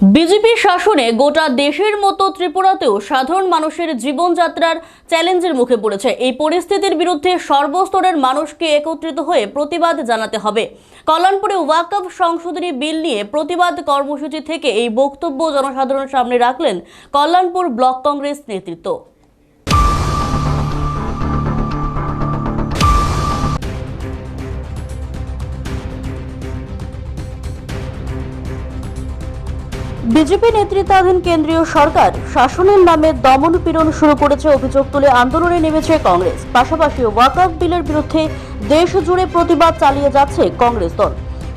BJP শাসনে গোটা দেশের মতো ত্রিপুরাতেও সাধারণ মানুষের জীবনযাত্রার চ্যালেঞ্জের মুখে পড়েছে। এই পরিস্থিতির বিরুদ্ধে সর্বস্তরের মানুষকে একত্রিত হয়ে প্রতিবাদ জানাতে হবে। কল্যাণপুরে ওয়াকফ সংশোধনী বিল নিয়ে প্রতিবাদ কর্মসূচি থেকে এই বক্তব্য জনসাধারণের সামনে রাখলেন কল্যাণপুর ব্লক কংগ্রেস নেতৃত্ব। বিজেপি নেতৃত্বাধীন কেন্দ্রীয় সরকার শাসনের নামে দমন পীড়ন শুরু করেছে অভিযোগ তুলে আন্দোলনে নেমেছে কংগ্রেস। পাশাপাশি ওয়াকফ বিলের বিরুদ্ধে দেশ জুড়ে প্রতিবাদ চালিয়ে যাচ্ছে কংগ্রেস দল।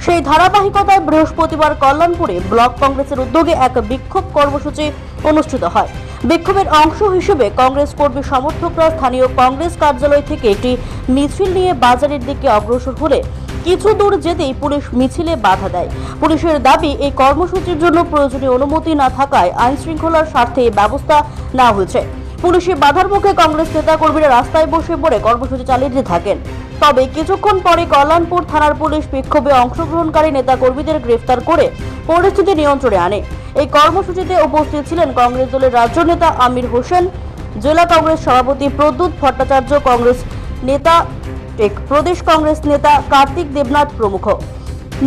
সেই ধারাবাহিকতায় বৃহস্পতিবার কল্যাণপুরে ব্লক কংগ্রেসের উদ্যোগে এক বিক্ষোভ কর্মসূচি অনুষ্ঠিত হয়। বিক্ষোভের অংশ হিসেবে কংগ্রেস কর্মী সমর্থকরা স্থানীয় কংগ্রেস কার্যালয় থেকে একটি মিছিল নিয়ে বাজারের দিকে অগ্রসর হলে কিছু দূর যেতেই পুলিশ মিছিলে বাধা দেয়। পুলিশের দাবি, এই কর্মসূচির জন্য প্রয়োজনীয় অনুমতি না থাকায় আইন শৃঙ্খলার স্বার্থে ব্যবস্থা নেওয়া হয়েছে। পুলিশের বাধার মুখে কংগ্রেস নেতাকর্মীরা রাস্তায় বসে পড়ে কর্মসূচি চালিয়ে থাকেন। তবে কিছুক্ষণ পরে কল্যাণপুর থানার পুলিশ বিক্ষোভে অংশগ্রহণকারী নেতা কর্মীদের গ্রেফতার করে পরিস্থিতি নিয়ন্ত্রণে আনে। এই কর্মসূচিতে উপস্থিত ছিলেন কংগ্রেস দলের রাজ্য নেতা আমির হোসেন, জেলা কংগ্রেস সভাপতি প্রদ্যুৎ ভট্টাচার্য, কংগ্রেস নেতা টেক প্রদেশ কংগ্রেস নেতা কার্তিক দেবনাথ প্রমুখ।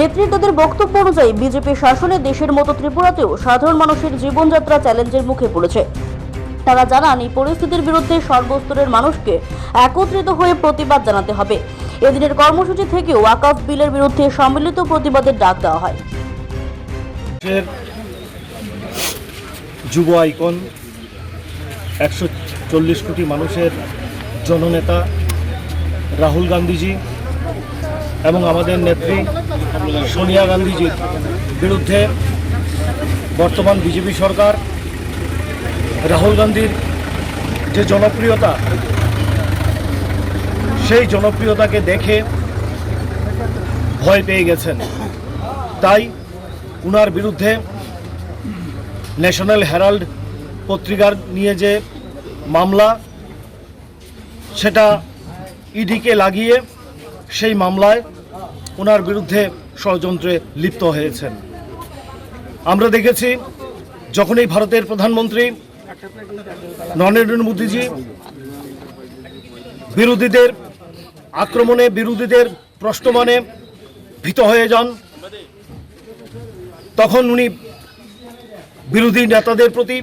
নেতৃত্বদের বক্তব্য অনুযায়ী বিজেপি শাসনে দেশের মতো ত্রিপুরাতেও সাধারণ মানুষের জীবনযাত্রা চ্যালেঞ্জের মুখে পড়েছে। তারা জানান, এই পরিস্থিতির বিরুদ্ধে সর্বস্তরের মানুষকে একত্রিত হয়ে প্রতিবাদ জানাতে হবে। এদিনের কর্মসূচি থেকে ওয়াকফ বিলের বিরুদ্ধে সম্মিলিত প্রতিবাদের ডাক দেওয়া হয়। যুব আইকন, একশো চল্লিশ কোটি মানুষের জননেতা রাহুল গান্ধীজি এবং আমাদের নেত্রী সোনিয়া গান্ধীজির বিরুদ্ধে বর্তমান বিজেপি সরকার, রাহুল গান্ধীর যে জনপ্রিয়তা, সেই জনপ্রিয়তাকে দেখে ভয় পেয়ে গেছেন। তাই উনার বিরুদ্ধে ন্যাশনাল হেরাল্ড পত্রিকার নিয়ে যে মামলা, সেটা ইডিকে লাগিয়ে সেই মামলায় ওনার বিরুদ্ধে ষড়যন্ত্রে লিপ্ত হয়েছেন। আমরা দেখেছি যখনই ভারতের প্রধানমন্ত্রী নরেন্দ্র মোদীজি বিরোধীদের আক্রমণে, বিরোধীদের প্রশ্নমানে ভীত হয়ে যান, তখন উনি বিরোধী নেতাদের প্রতি,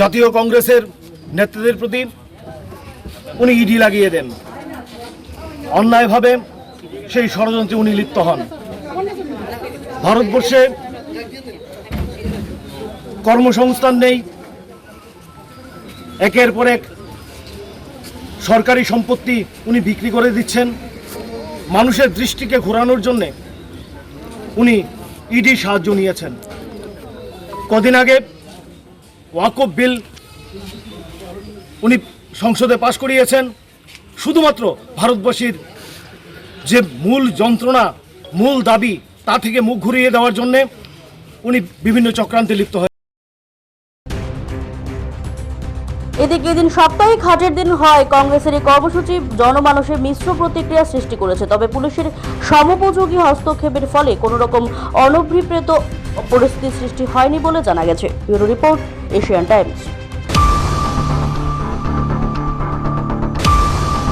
জাতীয় কংগ্রেসের নেতাদের প্রতি উনি ইডি লাগিয়ে দেন। অন্যায়ভাবে সেই ষড়যন্ত্রে উনি লিপ্ত হন। ভারতবর্ষে কর্মসংস্থান নেই। একের পর এক সরকারি সম্পত্তি উনি বিক্রি করে দিচ্ছেন। মানুষের দৃষ্টিকে ঘোরানোর জন্যে উনি ইডি সাহায্য নিয়েছেন। কদিন আগে ওয়াকফ বিল উনি সংসদে পাশ করিয়েছেন। শুধুমাত্র ভারতবাসীর যে মূল যন্ত্রণা, মূল দাবি, তা থেকে মুখ ঘুরিয়ে দেওয়ার জন্যে উনি বিভিন্ন চক্রান্তে লিপ্ত হয় এদিকে এদিন সাপ্তাহিক হাটের দিন হয়। কংগ্রেসের এই কর্মসূচি জনমানসের মিশ্র প্রতিক্রিয়া সৃষ্টি করেছে। তবে পুলিশের সমোপযোগী হস্তক্ষেপের ফলে কোনো রকম অনভিপ্রেত পরিস্থিতির সৃষ্টি হয়নি বলে জানা গেছে। Bureau report Asian Times.